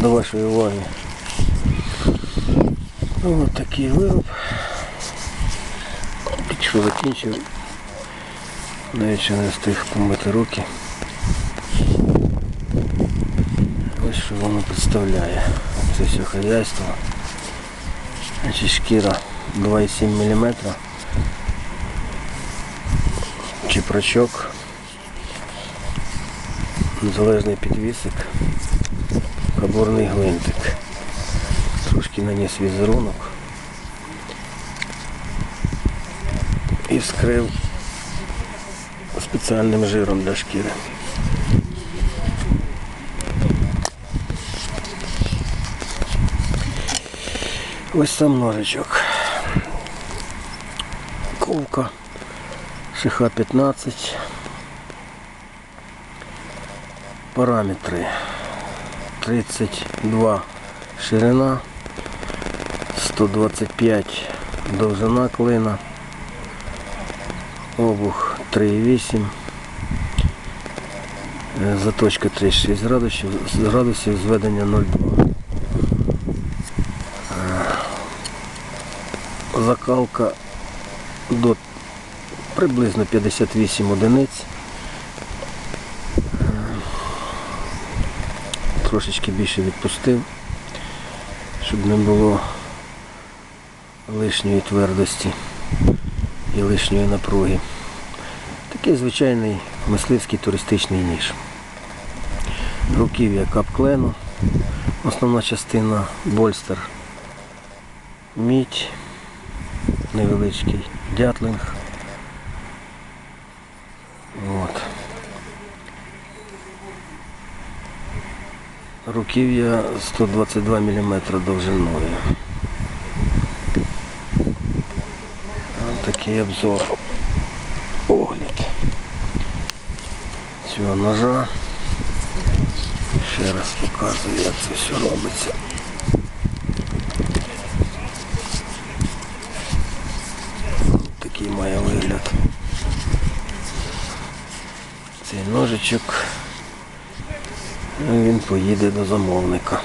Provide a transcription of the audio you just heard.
до вашої уваги. Ось такий вироб. Пічку закінчив. Навіть ще не встиг помити руки. Ось що воно представляє. Це все хазяйство. Значить шкіра 2,7 мм. Чіпрачок. Незалежний підвісик. Кабурний гвинтик. Трошки наніс візерунок. І вскрив спеціальним жиром для шкіри. Ось сам ножичок. Ковка. Шиха 15. Параметри 32 ширина, 125 довжина клина, обух 3,8, е, заточка 36 градусів, градусів зведення 0,2. Е, Закалка до приблизно 58 одиниць. Трошечки більше відпустив, щоб не було лишньої твердості і лишньої напруги. Такий звичайний мисливський туристичний ніж. Руків'я капклену, основна частина больстер, мідь, невеличкий дятлинг. Руків'я 122 мм довжиною. Такий обзор. Огляд цього ножа. Ще раз показую, як це все робиться. Ось Такий має вигляд. Цей ножичок. Він поїде до замовника.